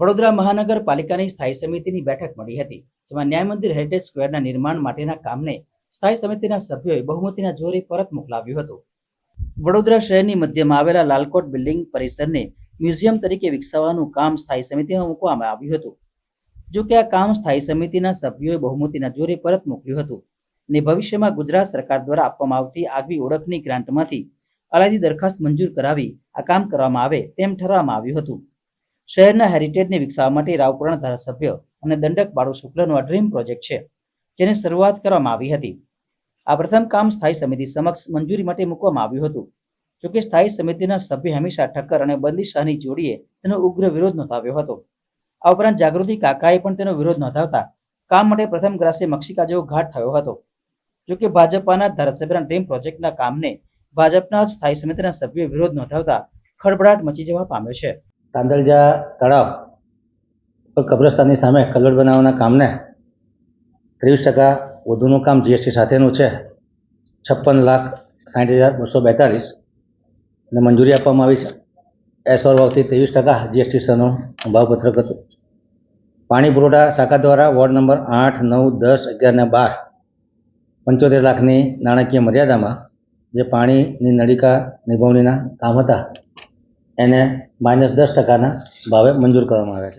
વડોદરા મહાનગરપાલિકાની સ્થાયી સમિતિની બેઠક મળી હતી, જેમાં ન્યાય મંદિર હેરિટેજ સ્ક્વેરના નિર્માણ માટેના કામને સ્થાયી સમિતિના સભ્યોએ બહુમતીના જોરે પરત મોકલાવ્યું હતું. વડોદરા શહેરની મધ્યમાં આવેલા લાલકોટ બિલ્ડિંગ પરિસરને મ્યુઝિયમ તરીકે વિકસાવવાનું કામ સ્થાયી સમિતિમાં મૂકવામાં આવ્યું હતું. જો કે આ કામ સ્થાયી સમિતિના સભ્યોએ બહુમતીના જોરે પરત મોકલ્યું હતું અને ભવિષ્યમાં ગુજરાત સરકાર દ્વારા આપવામાં આવતી આગવી ઓળખની ગ્રાન્ટમાંથી અલાયદી દરખાસ્ત મંજૂર કરાવી આ કામ કરવામાં આવે તેમ ઠરવામાં આવ્યું હતું. શહેરના હેરિટેજને વિકસાવવા માટે રાવપુરાના ધારાસભ્ય અને દંડક બાળુ શુક્લનો આ ડ્રીમ પ્રોજેક્ટ છે, જેની શરૂઆત કરવામાં આવી હતી. આ પ્રથમ કામ સ્થાયી સમિતિ સમક્ષ મંજૂરી માટે મૂકવામાં આવ્યું હતું. જોકે સ્થાયી સમિતિના સભ્ય હંમેશા ઠક્કર અને બંદી શાહની જોડીએ તેનો ઉગ્ર વિરોધ નોંધાવ્યો હતો. આ ઉપરાંત જાગૃતિ કાકાએ પણ તેનો વિરોધ નોંધાવતા કામ માટે પ્રથમ ગ્રાસે મક્ષિકા જેવો ઘાટ થયો હતો. જોકે ભાજપાના ધારાસભ્યના ડ્રીમ પ્રોજેક્ટના કામને ભાજપના જ સ્થાયી સમિતિના સભ્યોએ વિરોધ નોંધાવતા ખળભળાટ મચી જવા પામ્યો છે. તાંદલજા તળાવ પર કબ્રસ્તાનની સામે કલવટ બનાવવાના કામને ત્રેવીસ ટકા વધુનું કામ જીએસટી સાથેનું છે. છપ્પન લાખ સાઠ હજાર બસો બેતાલીસ. અને મંજૂરી આપવામાં આવી છે. એસઓર ભાવથી ત્રેવીસ ટકા જીએસટી સનું ભાવપત્રક હતું. પાણી પુરવઠા શાખા દ્વારા વોર્ડ નંબર આઠ, નવ, દસ, અગિયાર ને બાર પંચોતેર લાખની નાણાકીય મર્યાદામાં જે પાણીની નળિકા નિભાવણીના કામ હતા એને માઇનસ દસ ટકાના ભાવે મંજૂર કરવામાં આવ્યા છે.